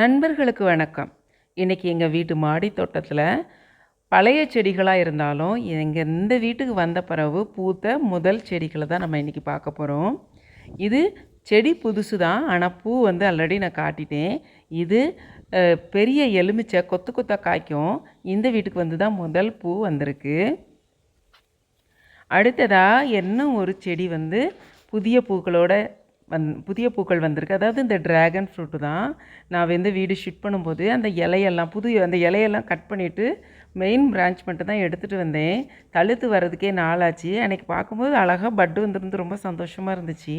நண்பர்களுக்கு வணக்கம். இன்றைக்கி எங்கள் வீட்டு மாடி தோட்டத்தில் பழைய செடிகளாக இருந்தாலும் எங்கள் இந்த வீட்டுக்கு வந்த பிறகு பூத்த முதல் செடிகளை தான் நம்ம இன்றைக்கி பார்க்க போகிறோம் இது செடி புதுசு தான். ஆனால் பூ வந்து ஆல்ரெடி நான் காட்டிட்டேன். இது பெரிய எலுமிச்சை கொத்து கொத்தாக காய்க்கும். இந்த வீட்டுக்கு வந்து தான் முதல் பூ வந்திருக்கு. அடுத்ததாக இன்னும் ஒரு செடி வந்து புதிய பூக்களோட வந் புதிய பூக்கள் வந்திருக்கு. அதாவது இந்த ட்ராகன் ஃப்ரூட்டு தான் நான் வந்து வீடு ஷிட் பண்ணும்போது அந்த இலையெல்லாம் புது அந்த இலையெல்லாம் கட் பண்ணிவிட்டு மெயின் பிரான்ச் மட்டும் தான் எடுத்துகிட்டு வந்தேன். தழுத்து வர்றதுக்கே நாளாச்சு. அன்றைக்கி பார்க்கும்போது அழகாக பட்டு வந்துருந்து ரொம்ப சந்தோஷமாக இருந்துச்சு.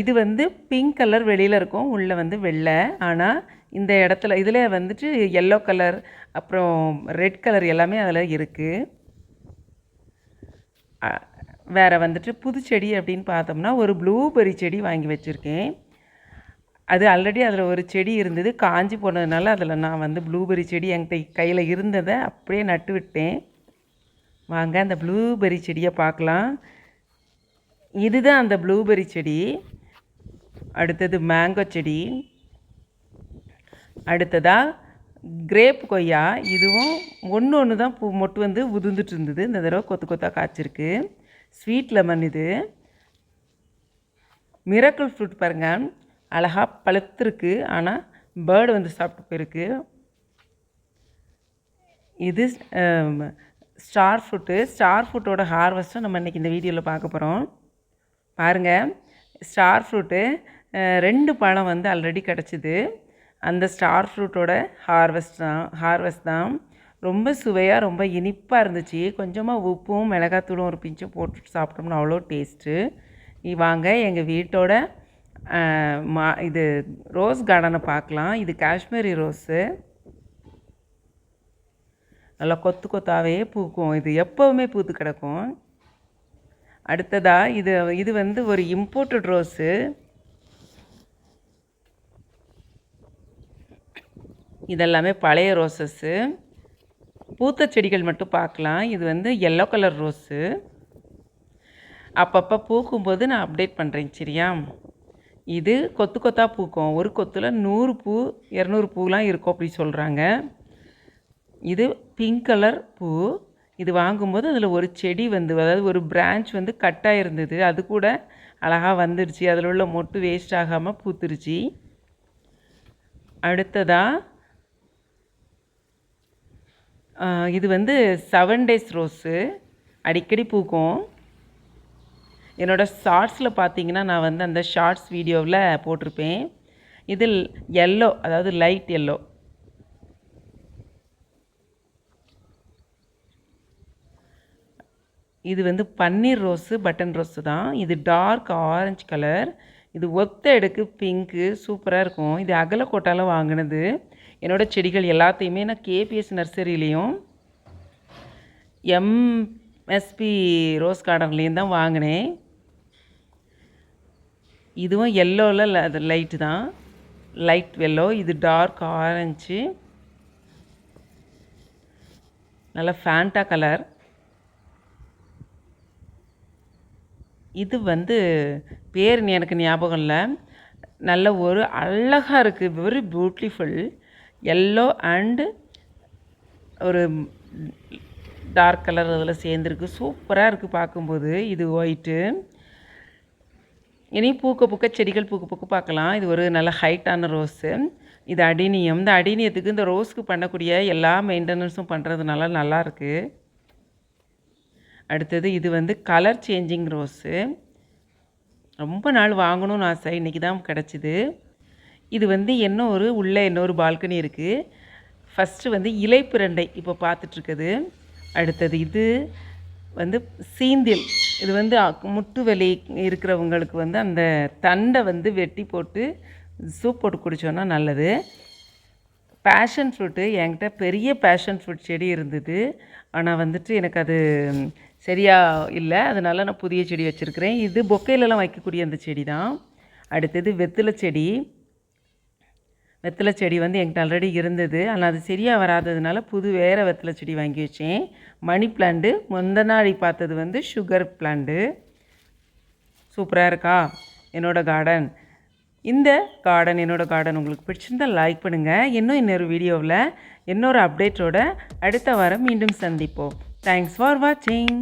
இது வந்து பிங்க் கலர் வெளியில் இருக்கும் உள்ளே வந்து வெள்ளை. ஆனால் இந்த இடத்துல இதில் வந்துட்டு எல்லோ கலர் அப்புறம் ரெட் கலர் எல்லாமே அதில் இருக்குது வேறு வந்துட்டு புது செடி அப்படின்னு பார்த்தோம்னா ஒரு ப்ளூபெர்ரி செடி வாங்கி வச்சுருக்கேன். அது ஆல்ரெடி அதில் ஒரு செடி இருந்தது. காஞ்சி போனதுனால அதில் நான் வந்து ப்ளூபெர்ரி செடி என்கிட்ட கையில் இருந்ததை அப்படியே நட்டு விட்டேன். வாங்க அந்த ப்ளூபெர்ரி செடியை பார்க்கலாம். இதுதான் அந்த ப்ளூபெர்ரி செடி. அடுத்தது மேங்கோ செடி. அடுத்ததாக கிரேப் கொய்யா. இதுவும் ஒன்று ஒன்று தான் பூ மொட்டு வந்து உதிர்ந்துட்டு இருந்தது. இந்த தடவை கொத்து கொத்தாக காய்ச்சிருக்கு. ஸ்வீட் லெமன் இது. மிரக்கல் ஃப்ரூட் பாருங்கள் அழகாக பழுத்திருக்கு. ஆனால் பேர்டு வந்து சாப்பிட்டு போயிருக்கு. இது ஸ்டார் ஃப்ரூட்டு. ஸ்டார் ஃப்ரூட்டோட ஹார்வெஸ்ட்டும் நம்ம இன்றைக்கி இந்த வீடியோவில் பார்க்க போகிறோம் பாருங்கள் ஸ்டார் ஃப்ரூட்டு ரெண்டு பழம் வந்து ஆல்ரெடி கிடச்சிது. அந்த ஸ்டார் ஃப்ரூட்டோட ஹார்வெஸ்ட் தான் ஹார்வெஸ்ட் தான். ரொம்ப சுவையாக ரொம்ப இனிப்பாக இருந்துச்சு. கொஞ்சமாக உப்பும் மிளகாத்தூளும் ஒரு பிஞ்சும் போட்டு சாப்பிட்டோம்னா அவ்வளோ டேஸ்ட்டு. வாங்க எங்கள் வீட்டோட மா இது ரோஸ் கார்டனை பார்க்கலாம் இது காஷ்மீரி ரோஸு. நல்லா கொத்து கொத்தாவே பூக்கும். இது எப்போவுமே பூத்து கிடக்கும். அடுத்ததாக இது இது வந்து ஒரு இம்போர்ட்டட் ரோஸு. இதெல்லாமே பழைய ரோசஸ்ஸு பூத்த செடிகள் மட்டும் பார்க்கலாம். இது வந்து எல்லோ கலர் ரோஸு அப்பப்போ பூக்கும்போது நான் அப்டேட் பண்ணுறேன் சரியா? இது கொத்து கொத்தாக பூக்கும். ஒரு கொத்தில் நூறு பூ இரநூறு பூலாம் இருக்கும் அப்படி சொல்கிறாங்க இது பிங்க் கலர் பூ. இது வாங்கும்போது அதில் ஒரு செடி வந்து அதாவது ஒரு பிரான்ச் வந்து கட்டாக இருந்தது அது கூட அழகாக வந்துடுச்சு அதில் உள்ள மொட்டு வேஸ்ட் ஆகாமல் பூத்துருச்சு. அடுத்ததாக இது வந்து செவன் டேஸ் ரோஸு அடிக்கடி பூக்கும். என்னோடய ஷார்ட்ஸில் பார்த்தீங்கன்னா நான் வந்து அந்த ஷார்ட்ஸ் வீடியோவில் போட்டிருப்பேன். இதில் எல்லோ அதாவது லைட் எல்லோ இது வந்து பன்னீர் ரோஸு பட்டன் ரோஸு தான். இது டார்க் ஆரஞ்சு கலர் இது ஒத்த எடுக்கு பிங்க்கு சூப்பராக இருக்கும். இது அகலக்கோட்டால வாங்கினது. என்னோட செடிகள் எல்லாத்தையுமே நான் கேபிஎஸ் நர்சரியிலையும் எம்எஸ்பி ரோஸ் கார்டன்லேயும் தான் வாங்கினேன். இதுவும் எல்லோவில் அது லைட்டு தான். லைட் எல்லோ இது டார்க் ஆரஞ்சு நல்ல ஃபேண்டா கலர் இது வந்து பேர் எனக்கு ஞாபகம் இல்லை. நல்ல ஒரு அழகாக இருக்குது வெரி பியூட்டிஃபுல் எல்லோ அண்டு ஒரு டார்க் கலர் அதில் சேர்ந்துருக்கு. சூப்பராக இருக்குது பார்க்கும்போது. இது ஒயிட்டு இனி பூக்க பூக்க செடிகள் பூக்க பூக்க பார்க்கலாம். இது ஒரு நல்ல ஹைட்டான ரோஸு இது அடினியம். இந்த அடினியத்துக்கு இந்த ரோஸ்க்கு பண்ணக்கூடிய எல்லா மெயின்டெனன்ஸும் பண்ணுறதுனால நல்லா இருக்குது அடுத்தது இது வந்து கலர் சேஞ்சிங் ரோஸு ரொம்ப நாள் வாங்கணும்னு ஆசை. இன்றைக்கி தான் கிடச்சிது. இது வந்து என்ன ஒரு உள்ளே இன்னொரு பால்கனி இருக்குது ஃபஸ்ட்டு வந்து இலைப்பிரண்டை இப்போ பார்த்துட்ருக்குது. அடுத்தது இது வந்து சீந்தில். இது வந்து முட்டு வலி இருக்கிறவங்களுக்கு வந்து அந்த தண்டை வந்து வெட்டி போட்டு சூப் போட்டு குடித்தோன்னா நல்லது. பேஷன் ஃப்ரூட்டு என்கிட்ட பெரிய பேஷன் ஃப்ரூட் செடி இருந்தது. ஆனால் வந்துட்டு எனக்கு அது சரியாக இல்லை. அதனால் நான் புதிய செடி வச்சுருக்கிறேன். இது பொக்கையிலலாம் வைக்கக்கூடிய அந்த செடி தான் அடுத்தது வெத்தலை செடி. வெத்தலை செடி வந்து என்கிட்ட ஆல்ரெடி இருந்தது. ஆனால் அது சரியாக வராததுனால புது வேறு வெத்தலை செடி வாங்கி வச்சேன். மணி பிளான்ட்டு முந்த நாளை பார்த்தது வந்து சுகர் பிளான்ட்டு சூப்பராக இருக்கா? என்னோடய கார்டன் இந்த கார்டன் என்னோடய கார்டன் உங்களுக்கு பிடிச்சிருந்தால் லைக் பண்ணுங்கள் இன்னும் இன்னொரு வீடியோவில் இன்னொரு அப்டேட்டோட அடுத்த வாரம் மீண்டும் சந்திப்போம். தேங்க்ஸ் ஃபார் வாட்சிங்